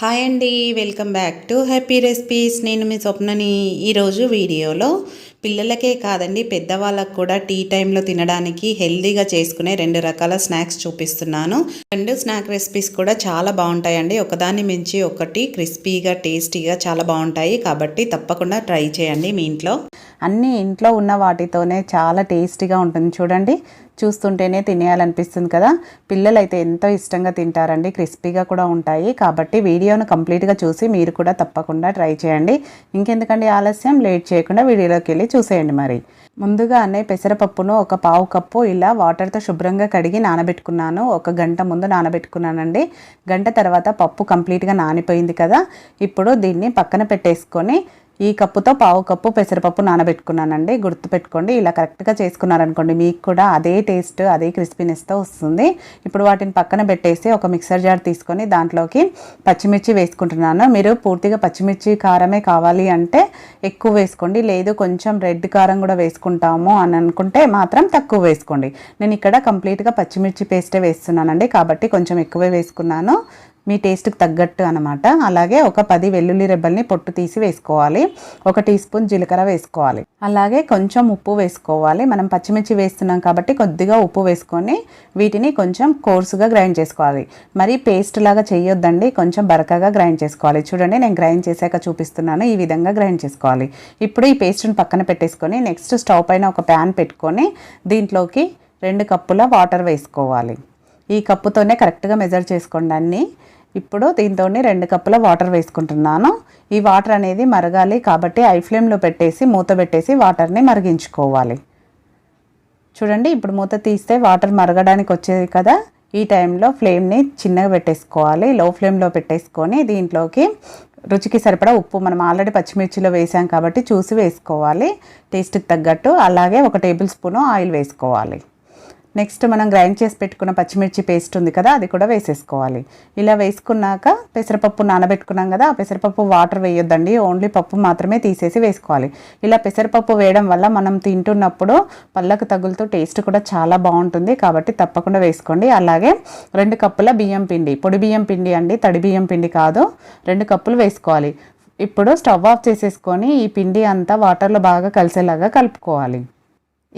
Hi అండి welcome back to happy recipes నేను మీ స్వప్నని ఈరోజు వీడియోలో పిల్లలకే కాదండి పెద్దవాళ్ళకు కూడా టీ టైంలో తినడానికి హెల్దీగా చేసుకునే రెండు రకాల స్నాక్స్ చూపిస్తున్నాను. రెండు స్నాక్ రెసిపీస్ కూడా చాలా బాగుంటాయండి. ఒకదాన్ని మించి ఒకటి క్రిస్పీగా టేస్టీగా చాలా బాగుంటాయి. కాబట్టి తప్పకుండా ట్రై చేయండి మీ ఇంట్లో. అన్నీ ఇంట్లో ఉన్న వాటితోనే చాలా టేస్టీగా ఉంటుంది చూడండి. చూస్తుంటేనే తినేయాలనిపిస్తుంది కదా. పిల్లలు అయితే ఎంతో ఇష్టంగా తింటారండి. క్రిస్పీగా కూడా ఉంటాయి. కాబట్టి వీడియోను కంప్లీట్గా చూసి మీరు కూడా తప్పకుండా ట్రై చేయండి. ఇంకెందుకండి ఆలస్యం? లేట్ చేయకుండా వీడియోలోకి వెళ్ళి చూసేయండి మరి. ముందుగానే పెసరపప్పును ఒక పావు కప్పు ఇలా వాటర్తో శుభ్రంగా కడిగి నానబెట్టుకున్నాను. ఒక గంట ముందు నానబెట్టుకున్నానండి. గంట తర్వాత పప్పు కంప్లీట్గా నానిపోయింది కదా. ఇప్పుడు దీన్ని పక్కన పెట్టేసుకొని ఈ కప్పుతో పావు కప్పు పెసరపప్పు నానబెట్టుకున్నానండి. గుర్తుపెట్టుకోండి ఇలా కరెక్ట్గా చేసుకున్నారనుకోండి మీకు కూడా అదే టేస్ట్ అదే క్రిస్పీనెస్తో వస్తుంది. ఇప్పుడు వాటిని పక్కన పెట్టేసి ఒక మిక్సర్ జార్ తీసుకొని దాంట్లోకి పచ్చిమిర్చి వేసుకుంటున్నాను. మీరు పూర్తిగా పచ్చిమిర్చి కారమే కావాలి అంటే ఎక్కువ వేసుకోండి. లేదు కొంచెం రెడ్ కారం కూడా వేసుకుంటాము అని అనుకుంటే మాత్రం తక్కువ వేసుకోండి. నేను ఇక్కడ కంప్లీట్గా పచ్చిమిర్చి పేస్టే వేస్తున్నానండి. కాబట్టి కొంచెం ఎక్కువే వేసుకున్నాను. మీ టేస్ట్కి తగ్గట్టు అనమాట అలాగే ఒక పది వెల్లుల్లి రెబ్బల్ని పొట్టు తీసి వేసుకోవాలి. ఒక టీ స్పూన్ జీలకర్ర వేసుకోవాలి. అలాగే కొంచెం ఉప్పు వేసుకోవాలి. మనం పచ్చిమిర్చి వేస్తున్నాం కాబట్టి కొద్దిగా ఉప్పు వేసుకొని వీటిని కొంచెం కోర్సుగా గ్రైండ్ చేసుకోవాలి. మరి పేస్ట్ లాగా చేయొద్దండి. కొంచెం బరకగా గ్రైండ్ చేసుకోవాలి. చూడండి నేను గ్రైండ్ చేశాక చూపిస్తున్నాను. ఈ విధంగా గ్రైండ్ చేసుకోవాలి. ఇప్పుడు ఈ పేస్ట్ని పక్కన పెట్టేసుకొని నెక్స్ట్ స్టవ్ పైన ఒక ప్యాన్ పెట్టుకొని దీంట్లోకి రెండు కప్పుల వాటర్ వేసుకోవాలి. ఈ కప్పుతోనే కరెక్ట్గా మెజర్ చేసుకోండి అన్నీ. ఇప్పుడు దీంతో రెండు కప్పుల వాటర్ వేసుకుంటున్నాను. ఈ వాటర్ అనేది మరగాలి కాబట్టి ఐ ఫ్లేమ్లో పెట్టేసి మూత పెట్టేసి వాటర్ని మరిగించుకోవాలి. చూడండి ఇప్పుడు మూత తీస్తే వాటర్ మరగడానికి వచ్చేది కదా. ఈ టైంలో ఫ్లేమ్ని చిన్నగా పెట్టేసుకోవాలి. లో ఫ్లేమ్లో పెట్టేసుకొని దీంట్లోకి రుచికి సరిపడా ఉప్పు మనం ఆల్రెడీ పచ్చిమిర్చిలో వేసాం కాబట్టి చూసి వేసుకోవాలి. టేస్ట్కి తగ్గట్టు అలాగే ఒక టేబుల్ స్పూను ఆయిల్ వేసుకోవాలి. నెక్స్ట్ మనం గ్రైండ్ చేసి పెట్టుకున్న పచ్చిమిర్చి పేస్ట్ ఉంది కదా అది కూడా వేసేసుకోవాలి. ఇలా వేసుకున్నాక పెసరపప్పు నానబెట్టుకున్నాం కదా ఆ పెసరపప్పు వాటర్ వేయొద్దండి ఓన్లీ పప్పు మాత్రమే తీసేసి వేసుకోవాలి. ఇలా పెసరపప్పు వేయడం వల్ల మనం తింటున్నప్పుడు పళ్ళకు తగులుతూ టేస్ట్ కూడా చాలా బాగుంటుంది కాబట్టి తప్పకుండా వేసుకోండి. అలాగే రెండు కప్పుల బియ్యం పిండి పొడి బియ్యం పిండి అండి తడి బియ్యం పిండి కాదు రెండు కప్పులు వేసుకోవాలి. ఇప్పుడు స్టవ్ ఆఫ్ చేసేసుకొని ఈ పిండి అంతా వాటర్లో బాగా కలిసేలాగా కలుపుకోవాలి.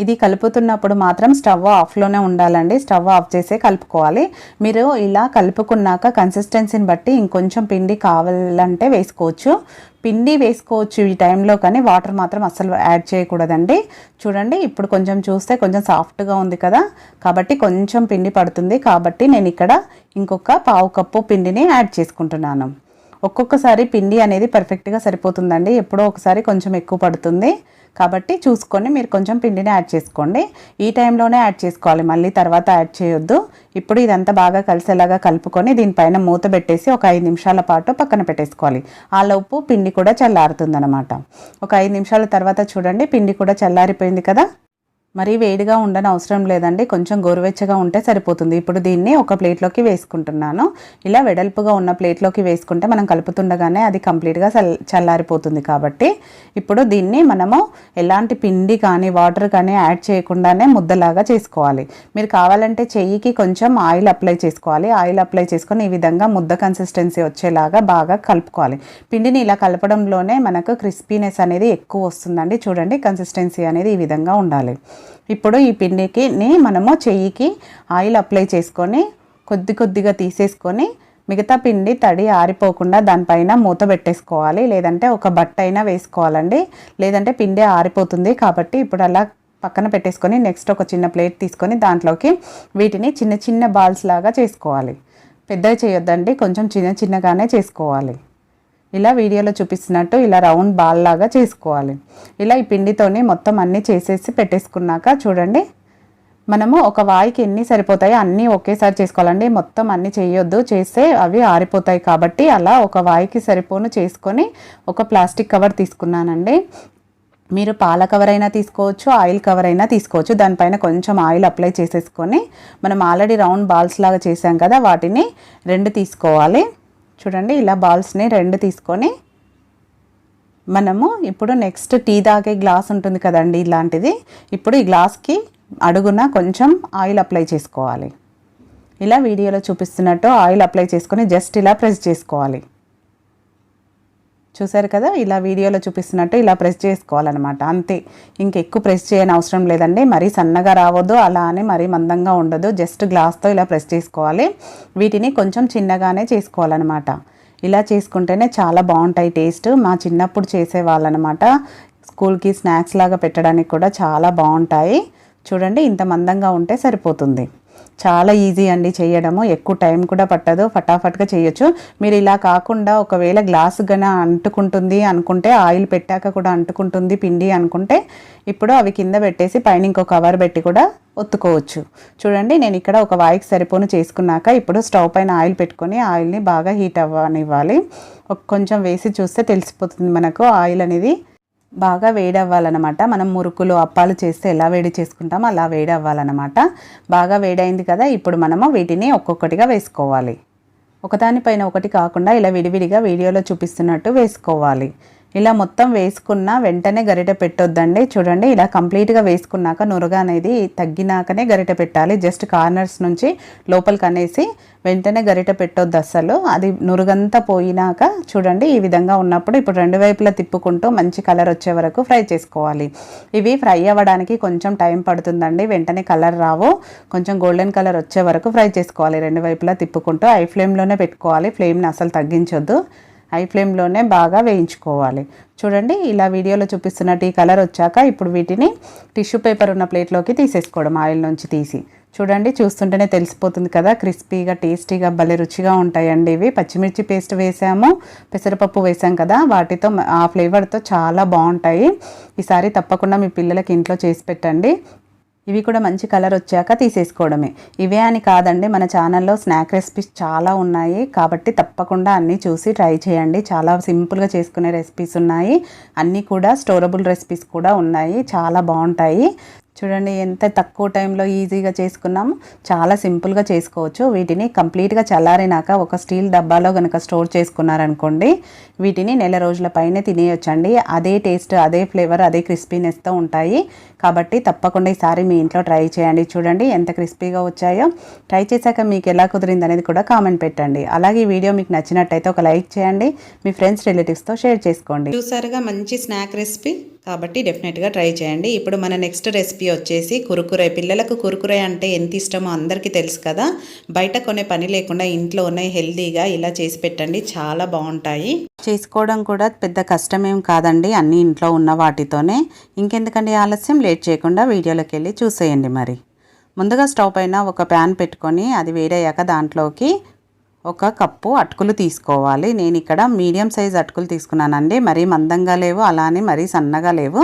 ఇది కలుపుతున్నప్పుడు మాత్రం స్టవ్ ఆఫ్లోనే ఉండాలండి. స్టవ్ ఆఫ్ చేసే కలుపుకోవాలి. మీరు ఇలా కలుపుకున్నాక కన్సిస్టెన్సీని బట్టి ఇంకొంచెం పిండి కావాలంటే వేసుకోవచ్చు. పిండి వేసుకోవచ్చు ఈ టైంలో కానీ వాటర్ మాత్రం అస్సలు యాడ్ చేయకూడదండి. చూడండి ఇప్పుడు కొంచెం చూస్తే కొంచెం సాఫ్ట్గా ఉంది కదా. కాబట్టి కొంచెం పిండి పడుతుంది. కాబట్టి నేను ఇక్కడ ఇంకొక పావు కప్పు పిండిని యాడ్ చేసుకుంటున్నాను. ఒక్కొక్కసారి పిండి అనేది పర్ఫెక్ట్గా సరిపోతుందండి. ఎప్పుడో ఒకసారి కొంచెం ఎక్కువ పడుతుంది. కాబట్టి చూసుకొని మీరు కొంచెం పిండిని యాడ్ చేసుకోండి. ఈ టైంలోనే యాడ్ చేసుకోవాలి. మళ్ళీ తర్వాత యాడ్ చేయొద్దు. ఇప్పుడు ఇదంతా బాగా కలిసేలాగా కలుపుకొని దీనిపైన మూత పెట్టేసి ఒక ఐదు నిమిషాల పాటు పక్కన పెట్టేసుకోవాలి. ఆ లోపు పిండి కూడా చల్లారుతుందనమాట ఒక ఐదు నిమిషాల తర్వాత చూడండి పిండి కూడా చల్లారిపోయింది కదా? మరీ వేడిగా ఉండని అవసరం లేదండి. కొంచెం గోరువెచ్చగా ఉంటే సరిపోతుంది. ఇప్పుడు దీన్ని ఒక ప్లేట్లోకి వేసుకుంటున్నాను. ఇలా వెడల్పుగా ఉన్న ప్లేట్లోకి వేసుకుంటే మనం కలుపుతుండగానే అది కంప్లీట్గా చల్లారిపోతుంది కాబట్టి ఇప్పుడు దీన్ని మనము ఎలాంటి పిండి కానీ వాటర్ కానీ యాడ్ చేయకుండానే ముద్దలాగా చేసుకోవాలి. మీరు కావాలంటే చెయ్యికి కొంచెం ఆయిల్ అప్లై చేసుకోవాలి. ఆయిల్ అప్లై చేసుకొని ఈ విధంగా ముద్ద కన్సిస్టెన్సీ వచ్చేలాగా బాగా కలుపుకోవాలి. పిండిని ఇలా కలపడంలోనే మనకు క్రిస్పీనెస్ అనేది ఎక్కువ వస్తుందండి. చూడండి కన్సిస్టెన్సీ అనేది ఈ విధంగా ఉండాలి. ఇప్పుడు ఈ పిండికి మనము చెయ్యికి ఆయిల్ అప్లై చేసుకొని కొద్ది కొద్దిగా తీసేసుకొని మిగతా పిండి తడి ఆరిపోకుండా దానిపైన మూత పెట్టేసుకోవాలి. లేదంటే ఒక బట్ట అయినా వేసుకోవాలండి. లేదంటే పిండి ఆరిపోతుంది కాబట్టి ఇప్పుడు అలా పక్కన పెట్టేసుకొని నెక్స్ట్ ఒక చిన్న ప్లేట్ తీసుకొని దాంట్లోకి వీటిని చిన్న చిన్న బాల్స్ లాగా చేసుకోవాలి. పెద్దవి చేయొద్దండి. కొంచెం చిన్న చిన్నగానే చేసుకోవాలి. ఇలా వీడియోలో చూపిస్తున్నట్టు ఇలా రౌండ్ బాల్ లాగా చేసుకోవాలి. ఇలా ఈ పిండితోనే మొత్తం అన్నీ చేసేసి పెట్టేసుకున్నాక చూడండి. మనము ఒక వాయికి ఎన్ని సరిపోతాయో అన్నీ ఒకేసారి చేసుకోవాలండి. మొత్తం అన్నీ చేయొద్దు. చేస్తే అవి ఆరిపోతాయి కాబట్టి అలా ఒక వాయికి సరిపోను చేసుకొని ఒక ప్లాస్టిక్ కవర్ తీసుకున్నానండి. మీరు పాల కవర్ అయినా తీసుకోవచ్చు ఆయిల్ కవర్ అయినా తీసుకోవచ్చు. దానిపైన కొంచెం ఆయిల్ అప్లై చేసేసుకొని మనం ఆల్రెడీ రౌండ్ బాల్స్ లాగా చేసాం కదా వాటిని రెండు తీసుకోవాలి. చూడండి ఇలా బాల్స్ని రెండు తీసుకొని మనము ఇప్పుడు నెక్స్ట్ టీ తాగే గ్లాస్ ఉంటుంది కదండి ఇలాంటిది. ఇప్పుడు ఈ గ్లాస్కి అడుగున కొంచెం ఆయిల్ అప్లై చేసుకోవాలి. ఇలా వీడియోలో చూపిస్తున్నట్టు ఆయిల్ అప్లై చేసుకొని జస్ట్ ఇలా ప్రెస్ చేసుకోవాలి. చూసారు కదా? ఇలా వీడియోలో చూపిస్తున్నట్టు ఇలా ప్రెస్ చేసుకోవాలన్నమాట. అంతే. ఇంకెక్కువ ప్రెస్ చేయని అవసరం లేదండి. మరీ సన్నగా రావద్దు అలా అని మరీ మందంగా ఉండదు. జస్ట్ గ్లాస్తో ఇలా ప్రెస్ చేసుకోవాలి. వీటిని కొంచెం చిన్నగానే చేసుకోవాలన్నమాట. ఇలా చేసుకుంటేనే చాలా బాగుంటాయి టేస్ట్. మా చిన్నప్పుడు చేసేవాళ్ళనమాట స్కూల్కి స్నాక్స్ లాగా పెట్టడానికి కూడా చాలా బాగుంటాయి. చూడండి ఇంత మందంగా ఉంటే సరిపోతుంది. చాలా ఈజీ అండి చేయడము. ఎక్కువ టైం కూడా పట్టదు. ఫటాఫట్గా చేయొచ్చు. మీరు ఇలా కాకుండా ఒకవేళ గ్లాస్ గన అంటుకుంటుంది అనుకుంటే ఆయిల్ పెట్టాక కూడా అంటుకుంటుంది పిండి అనుకుంటే ఇప్పుడు అవి కింద పెట్టేసి పైన ఇంకో కవర్ పెట్టి కూడా ఒత్తుకోవచ్చు. చూడండి నేను ఇక్కడ ఒక వాయికి సరిపోను చేసుకున్నాక ఇప్పుడు స్టవ్ పైన ఆయిల్ పెట్టుకొని ఆయిల్ని బాగా హీట్ అవ్వనివ్వాలి. ఒక కొంచెం వేసి చూస్తే తెలిసిపోతుంది మనకు. ఆయిల్ అనేది బాగా వేడి అవ్వాలన్నమాట మనం మురుకులు అప్పాలు చేస్తే ఎలా వేడి చేసుకుంటామో అలా వేడి అవ్వాలన్నమాట బాగా వేడైంది కదా ఇప్పుడు మనము వీటిని ఒక్కొక్కటిగా వేసుకోవాలి. ఒకదానిపైన ఒకటి కాకుండా ఇలా విడివిడిగా వీడియోలో చూపిస్తున్నట్టు వేసుకోవాలి. ఇలా మొత్తం వేసుకున్న వెంటనే గరిట పెట్టొద్దండి. చూడండి ఇలా కంప్లీట్గా వేసుకున్నాక నురగ అనేది తగ్గినాకనే గరిట పెట్టాలి. జస్ట్ కార్నర్స్ నుంచి లోపలికి అనేసి వెంటనే గరిట పెట్టొద్దు అసలు అది నురుగంతా పోయినాక చూడండి ఈ విధంగా ఉన్నప్పుడు ఇప్పుడు రెండు వైపులా తిప్పుకుంటూ మంచి కలర్ వచ్చే వరకు ఫ్రై చేసుకోవాలి. ఇవి ఫ్రై అవ్వడానికి కొంచెం టైం పడుతుందండి. వెంటనే కలర్ రావు. కొంచెం గోల్డెన్ కలర్ వచ్చే వరకు ఫ్రై చేసుకోవాలి. రెండు వైపులా తిప్పుకుంటూ ఐ ఫ్లేమ్లోనే పెట్టుకోవాలి. ఫ్లేమ్ని అసలు తగ్గించొద్దు. హై ఫ్లేమ్లోనే బాగా వేయించుకోవాలి. చూడండి ఇలా వీడియోలో చూపిస్తున్నట్టు ఈ కలర్ వచ్చాక ఇప్పుడు వీటిని టిష్యూ పేపర్ ఉన్న ప్లేట్లోకి తీసేసుకోవడం ఆయిల్ నుంచి తీసి. చూడండి చూస్తుంటేనే తెలిసిపోతుంది కదా క్రిస్పీగా టేస్టీగా భలే రుచిగా ఉంటాయండి ఇవి. పచ్చిమిర్చి పేస్ట్ వేసాము పెసరపప్పు వేసాం కదా వాటితో ఆ ఫ్లేవర్తో చాలా బాగుంటాయి. ఈసారి తప్పకుండా మీ పిల్లలకి ఇంట్లో చేసి పెట్టండి. ఇవి కూడా మంచి కలర్ వచ్చాక తీసేసుకోవడమే. ఇవే అని కాదండి మన ఛానల్లో స్నాక్ రెసిపీస్ చాలా ఉన్నాయి. కాబట్టి తప్పకుండా అన్నీ చూసి ట్రై చేయండి. చాలా సింపుల్గా చేసుకునే రెసిపీస్ ఉన్నాయి. అన్నీ కూడా స్టోరబుల్ రెసిపీస్ కూడా ఉన్నాయి. చాలా బాగుంటాయి. చూడండి ఎంత తక్కువ టైంలో ఈజీగా చేసుకున్నాము. చాలా సింపుల్గా చేసుకోవచ్చు. వీటిని కంప్లీట్గా చల్లారినాక ఒక స్టీల్ డబ్బాలో కనుక స్టోర్ చేసుకున్నారనుకోండి వీటిని నెల రోజుల పైనే తినేయొచ్చండి. అదే టేస్ట్ అదే ఫ్లేవర్ అదే క్రిస్పీనెస్తో ఉంటాయి. కాబట్టి తప్పకుండా ఈసారి మీ ఇంట్లో ట్రై చేయండి. చూడండి ఎంత క్రిస్పీగా వచ్చాయో. ట్రై చేశాక మీకు ఎలా కుదిరింది అనేది కూడా కామెంట్ పెట్టండి. అలాగే ఈ వీడియో మీకు నచ్చినట్టయితే ఒక లైక్ చేయండి. మీ ఫ్రెండ్స్ రిలేటివ్స్తో షేర్ చేసుకోండి. చూసారుగా మంచి స్నాక్ రెసిపీ. కాబట్టి డెఫినెట్గా ట్రై చేయండి. ఇప్పుడు మన నెక్స్ట్ రెసిపీ వచ్చేసి కురుకురే పిల్లలకు కురుకురే అంటే ఎంత ఇష్టమో అందరికీ తెలుసు కదా. బయట కొనే పని లేకుండా ఇంట్లోనే హెల్తీగా ఇలా చేసి పెట్టండి. చాలా బాగుంటాయి. చేసుకోవడం కూడా పెద్ద కష్టమేం కాదండి. అన్ని ఇంట్లో ఉన్న వాటితోనే. ఇంకెందుకండి ఆలస్యం? లేట్ చేయకుండా వీడియోలోకి వెళ్ళి చూసేయండి మరి. ముందుగా స్టవ్ పైన ఒక ప్యాన్ పెట్టుకొని అది వేడయ్యాక దాంట్లోకి ఒక కప్పు అటుకులు తీసుకోవాలి. నేను ఇక్కడ మీడియం సైజ్ అటుకులు తీసుకున్నానండి. మరీ మందంగా లేవు అలానే మరీ సన్నగా లేవు.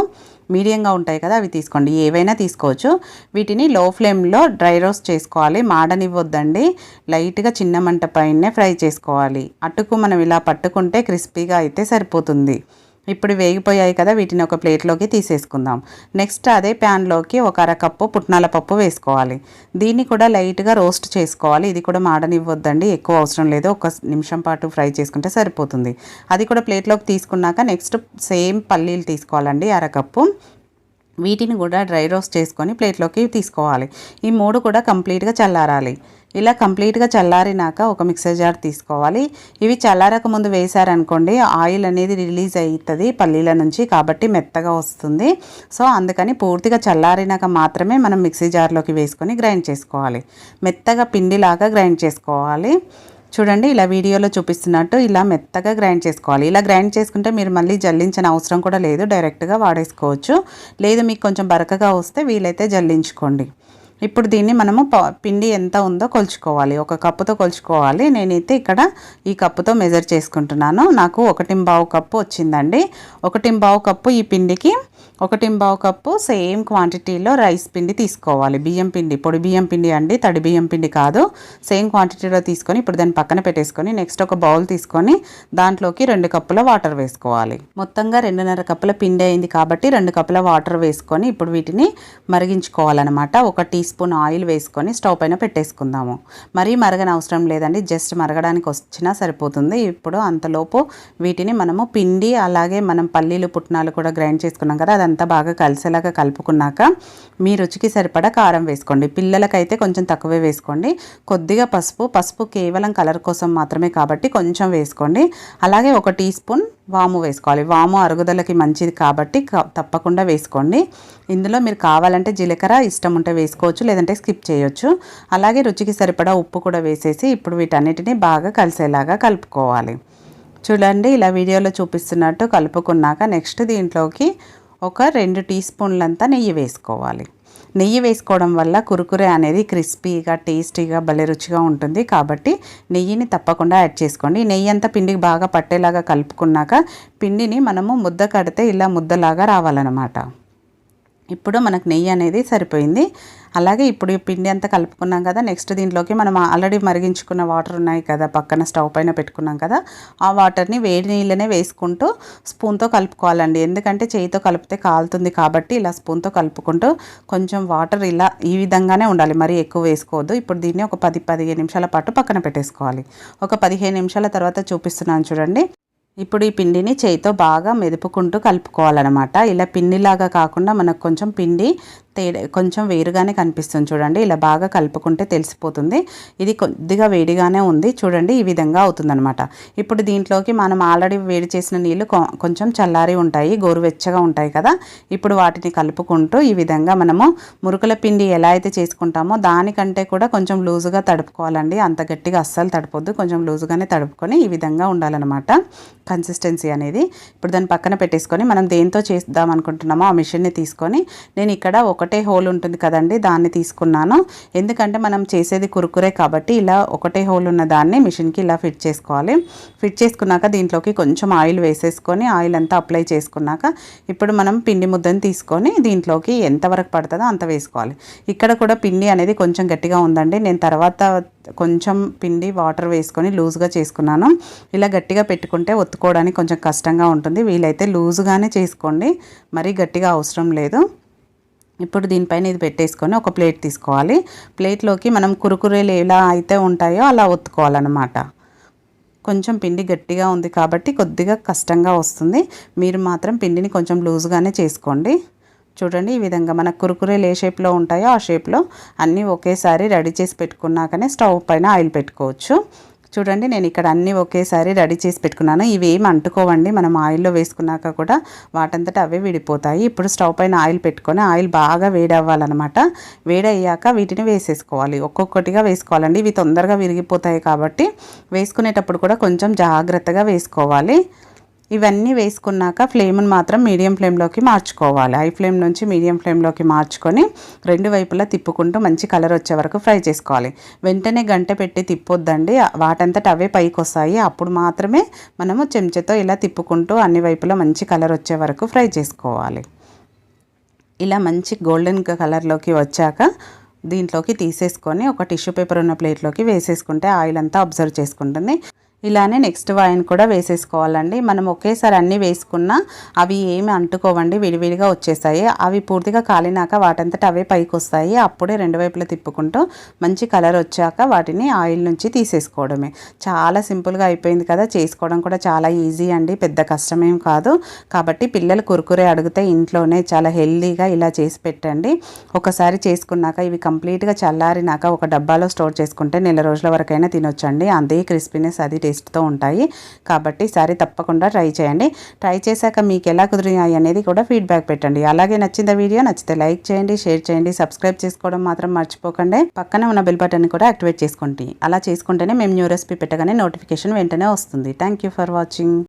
మీడియంగా ఉంటాయి కదా అవి తీసుకోండి. ఏవైనా తీసుకోవచ్చు. వీటిని లో ఫ్లేమ్లో డ్రై రోస్ట్ చేసుకోవాలి. మాడనివ్వద్దండి. లైట్గా చిన్న మంట పైనే ఫ్రై చేసుకోవాలి. అటుకు మనం ఇలా పట్టుకుంటే క్రిస్పీగా అయితే సరిపోతుంది. ఇప్పుడు వేగిపోయాయి కదా వీటిని ఒక ప్లేట్లోకి తీసేసుకుందాం. నెక్స్ట్ అదే ప్యాన్లోకి ఒక అరకప్పు పుట్నాల పప్పు వేసుకోవాలి. దీన్ని కూడా లైట్గా రోస్ట్ చేసుకోవాలి. ఇది కూడా మాడనివ్వద్దండి ఎక్కువ అవసరం లేదు. ఒక నిమిషం పాటు ఫ్రై చేసుకుంటే సరిపోతుంది. అది కూడా ప్లేట్లోకి తీసుకున్నాక నెక్స్ట్ సేమ్ పల్లీలు తీసుకోవాలండి అరకప్పు. వీటిని కూడా డ్రై రోస్ట్ చేసుకొని ప్లేట్లోకి తీసుకోవాలి. ఈ మూడు కూడా కంప్లీట్గా చల్లారాలి. ఇలా కంప్లీట్గా చల్లారినాక ఒక మిక్సర్ జార్ తీసుకోవాలి. ఇవి చల్లారక ముందు వేసారనుకోండి ఆయిల్ అనేది రిలీజ్ అవుతుంది పల్లీల నుంచి కాబట్టి మెత్తగా వస్తుంది. సో అందుకని పూర్తిగా చల్లారినాక మాత్రమే మనం మిక్సీ జార్లోకి వేసుకొని గ్రైండ్ చేసుకోవాలి. మెత్తగా పిండిలాగా గ్రైండ్ చేసుకోవాలి. చూడండి ఇలా వీడియోలో చూపిస్తున్నట్టు ఇలా మెత్తగా గ్రైండ్ చేసుకోవాలి. ఇలా గ్రైండ్ చేసుకుంటే మీరు మళ్ళీ జల్లించిన అవసరం కూడా లేదు. డైరెక్ట్గా వాడేసుకోవచ్చు. లేదు మీకు కొంచెం బరకగా వస్తే వీలైతే జల్లించుకోండి. ఇప్పుడు దీన్ని మనము పిండి ఎంత ఉందో కొలుచుకోవాలి. ఒక కప్పుతో కొలుచుకోవాలి. నేనైతే ఇక్కడ ఈ కప్పుతో మెజర్ చేసుకుంటున్నాను. నాకు ఒకటి బావు కప్పు వచ్చిందండి. ఒకటి బావు కప్పు ఈ పిండికి ఒకటింబావు కప్పు సేమ్ క్వాంటిటీలో రైస్ పిండి తీసుకోవాలి. బియ్యం పిండి పొడి బియ్యం పిండి అండి తడి బియ్యం పిండి కాదు. సేమ్ క్వాంటిటీలో తీసుకొని ఇప్పుడు దాన్ని పక్కన పెట్టేసుకొని నెక్స్ట్ ఒక బౌల్ తీసుకొని దాంట్లోకి రెండు కప్పుల వాటర్ వేసుకోవాలి. మొత్తంగా రెండున్నర కప్పుల పిండి అయింది కాబట్టి రెండు కప్పుల వాటర్ వేసుకొని ఇప్పుడు వీటిని మరిగించుకోవాలన్నమాట. ఒక టీ స్పూన్ ఆయిల్ వేసుకొని స్టవ్ పైన పెట్టేసుకుందాము. మరీ మరగని అవసరం లేదండి. జస్ట్ మరగడానికి వచ్చినా సరిపోతుంది. ఇప్పుడు అంతలోపు వీటిని మనము పిండి అలాగే మనం పల్లీలు పుట్నాలు కూడా గ్రైండ్ చేసుకున్నాం కదా అదంతా బాగా కలిసేలాగా కలుపుకున్నాక మీ రుచికి సరిపడా కారం వేసుకోండి. పిల్లలకైతే కొంచెం తక్కువే వేసుకోండి. కొద్దిగా పసుపు పసుపు కేవలం కలర్ కోసం మాత్రమే కాబట్టి కొంచెం వేసుకోండి. అలాగే ఒక టీ స్పూన్ వాము వేసుకోవాలి. వాము అరుగుదలకి మంచిది కాబట్టి క- తప్పకుండా వేసుకోండి. ఇందులో మీరు కావాలంటే జీలకర్ర ఇష్టం ఉంటే వేసుకోవచ్చు లేదంటే స్కిప్ చేయొచ్చు. అలాగే రుచికి సరిపడా ఉప్పు కూడా వేసేసి ఇప్పుడు వీటన్నిటిని బాగా కలిసేలాగా కలుపుకోవాలి. చూడండి ఇలా వీడియోలో చూపిస్తున్నట్టు కలుపుకున్నాక నెక్స్ట్ దీంట్లోకి ఒక రెండు టీ స్పూన్లంతా నెయ్యి వేసుకోవాలి. నెయ్యి వేసుకోవడం వల్ల కురుకురే అనేది క్రిస్పీగా టేస్టీగా భలే రుచిగా ఉంటుంది. కాబట్టి నెయ్యిని తప్పకుండా యాడ్ చేసుకోండి. నెయ్యి అంతా పిండికి బాగా పట్టేలాగా కలుపుకున్నాక పిండిని మనము ముద్ద కడితే ఇలా ముద్దలాగా రావాలన్నమాట. ఇప్పుడు మనకు నెయ్యి అనేది సరిపోయింది. అలాగే ఇప్పుడు ఈ పిండి అంతా కలుపుకున్నాం కదా నెక్స్ట్ దీంట్లోకి మనం ఆల్రెడీ మరిగించుకున్న వాటర్ ఉన్నాయి కదా పక్కన స్టవ్ పైన పెట్టుకున్నాం కదా ఆ వాటర్ని వేడి నీళ్ళనే వేసుకుంటూ స్పూన్తో కలుపుకోవాలండి. ఎందుకంటే చేయితో కలిపితే కాలుతుంది కాబట్టి ఇలా స్పూన్తో కలుపుకుంటూ కొంచెం వాటర్ ఇలా ఈ విధంగానే ఉండాలి. మరీ ఎక్కువ వేసుకోవద్దు. ఇప్పుడు దీన్ని ఒక పది పదిహేను నిమిషాల పాటు పక్కన పెట్టేసుకోవాలి. ఒక పదిహేను నిమిషాల తర్వాత చూపిస్తున్నాను చూడండి. ఇప్పుడు ఈ పిండిని చేయితో బాగా మెదుపుకుంటూ కలుపుకోవాలన్నమాట. ఇలా పిండిలాగా కాకుండా మనకు కొంచెం పిండి తేడా కొంచెం వేరుగానే కనిపిస్తుంది చూడండి. ఇలా బాగా కలుపుకుంటే తెలిసిపోతుంది. ఇది కొద్దిగా వేడిగానే ఉంది. చూడండి ఈ విధంగా అవుతుందనమాట ఇప్పుడు దీంట్లోకి మనం ఆల్రెడీ వేడి చేసిన నీళ్ళు కొ- కొంచెం చల్లారి ఉంటాయి. గోరువెచ్చగా ఉంటాయి కదా. ఇప్పుడు వాటిని కలుపుకుంటూ ఈ విధంగా మనము మురుకుల పిండి ఎలా అయితే చేసుకుంటామో దానికంటే కూడా కొంచెం లూజుగా తడుపుకోవాలండి. అంత గట్టిగా అస్సలు తడపొద్దు. కొంచెం లూజుగానే తడుపుకొని ఈ విధంగా ఉండాలన్నమాట. కన్సిస్టెన్సీ అనేది. ఇప్పుడు దాన్ని పక్కన పెట్టేసుకొని మనం దేంతో చేద్దాం అనుకుంటున్నామో ఆ మిషన్ని తీసుకొని నేను ఇక్కడ ఒక ఒకటే హోల్ ఉంటుంది కదండి దాన్ని తీసుకున్నాను. ఎందుకంటే మనం చేసేది కురుకురే కాబట్టి ఇలా ఒకటే హోల్ ఉన్న దాన్ని మిషన్కి ఇలా ఫిట్ చేసుకోవాలి. ఫిట్ చేసుకున్నాక దీంట్లోకి కొంచెం ఆయిల్ వేసేసుకొని ఆయిల్ అంతా అప్లై చేసుకున్నాక ఇప్పుడు మనం పిండి ముద్దని తీసుకొని దీంట్లోకి ఎంతవరకు పడుతుందో అంత వేసుకోవాలి. ఇక్కడ కూడా పిండి అనేది కొంచెం గట్టిగా ఉందండి. నేను తర్వాత కొంచెం పిండి వాటర్ వేసుకొని లూజ్గా చేసుకున్నాను. ఇలా గట్టిగా పెట్టుకుంటే ఒత్తుకోవడానికి కొంచెం కష్టంగా ఉంటుంది. వీలైతే లూజ్గానే చేసుకోండి. మరీ గట్టిగా అవసరం లేదు. ఇప్పుడు దీనిపైన ఇది పెట్టేసుకొని ఒక ప్లేట్ తీసుకోవాలి. ప్లేట్లోకి మనం కురుకురేలు ఎలా అయితే ఉంటాయో అలా ఒత్తుకోవాలన్నమాట. కొంచెం పిండి గట్టిగా ఉంది కాబట్టి కొద్దిగా కష్టంగా వస్తుంది. మీరు మాత్రం పిండిని కొంచెం లూజ్గానే చేసుకోండి. చూడండి ఈ విధంగా మన కురుకురేలు ఏ షేప్లో ఉంటాయో ఆ షేప్లో అన్నీ ఒకేసారి రెడీ చేసి పెట్టుకున్నాకనే స్టవ్ పైన ఆయిల్ పెట్టుకోవచ్చు. చూడండి నేను ఇక్కడ అన్నీ ఒకేసారి రెడీ చేసి పెట్టుకున్నాను. ఇవి ఏమి అంటుకోవండి మనం ఆయిల్లో వేసుకున్నాక కూడా వాటంతట అవే విడిపోతాయి. ఇప్పుడు స్టవ్ పైన ఆయిల్ పెట్టుకొని ఆయిల్ బాగా వేడి అవ్వాలన్నమాట వేడి అయ్యాక వీటిని వేసేసుకోవాలి. ఒక్కొక్కటిగా వేసుకోవాలండి. ఇవి తొందరగా విరిగిపోతాయి కాబట్టి వేసుకునేటప్పుడు కూడా కొంచెం జాగ్రత్తగా వేసుకోవాలి. ఇవన్నీ వేసుకున్నాక ఫ్లేమ్ని మాత్రం మీడియం ఫ్లేమ్లోకి మార్చుకోవాలి. హై ఫ్లేమ్ నుంచి మీడియం ఫ్లేమ్లోకి మార్చుకొని రెండు వైపులా తిప్పుకుంటూ మంచి కలర్ వచ్చే వరకు ఫ్రై చేసుకోవాలి. వెంటనే గంట పెట్టి తిప్పొద్దండి. వాటంతట అవే పైకి వస్తాయి అప్పుడు మాత్రమే మనము చెంచాతో ఇలా తిప్పుకుంటూ అన్ని వైపులా మంచి కలర్ వచ్చే వరకు ఫ్రై చేసుకోవాలి. ఇలా మంచి గోల్డెన్ కలర్లోకి వచ్చాక దీంట్లోకి తీసేసుకొని ఒక టిష్యూ పేపర్ ఉన్న ప్లేట్లోకి వేసేసుకుంటే ఆయిల్ అంతా అబ్జర్వ్ చేసుకుంటుంది. ఇలానే నెక్స్ట్ వైన్ కూడా వేసేసుకోవాలండి. మనం ఒకేసారి అన్నీ వేసుకున్నా అవి ఏమి అంటుకోవండి విడివిడిగా వచ్చేసాయి అవి పూర్తిగా కాలినాక వాటంతట అవే పైకి వస్తాయి అప్పుడే రెండు వైపులా తిప్పుకుంటూ మంచి కలర్ వచ్చాక వాటిని ఆయిల్ నుంచి తీసేసుకోవడమే. చాలా సింపుల్గా అయిపోయింది కదా చేసుకోవడం కూడా చాలా ఈజీ అండి పెద్ద కష్టమేం కాదు. కాబట్టి పిల్లలు కురుకురే అడిగితే ఇంట్లోనే చాలా హెల్దీగా ఇలా చేసి పెట్టండి. ఒకసారి చేసుకున్నాక ఇవి కంప్లీట్గా చల్లారినాక ఒక డబ్బాలో స్టోర్ చేసుకుంటే నెల రోజుల వరకైనా తినొచ్చండి. అంతే క్రిస్పీనెస్ అది టేస్ట్తో ఉంటాయి. కాబట్టి సారీ తప్పకుండా ట్రై చేయండి. ట్రై చేశాక మీకు ఎలా కుదిరినాయి అనేది కూడా ఫీడ్బ్యాక్ పెట్టండి. అలాగే నచ్చిందా వీడియో నచ్చితే లైక్ చేయండి షేర్ చేయండి సబ్స్క్రైబ్ చేసుకోవడం మాత్రం మర్చిపోకండి. పక్కనే ఉన్న బెల్ బటన్ కూడా యాక్టివేట్ చేసుకోండి. అలా చేసుకుంటేనే మేము న్యూ రెసిపీ పెట్టగానే నోటిఫికేషన్ వెంటనే వస్తుంది. Thank you for watching.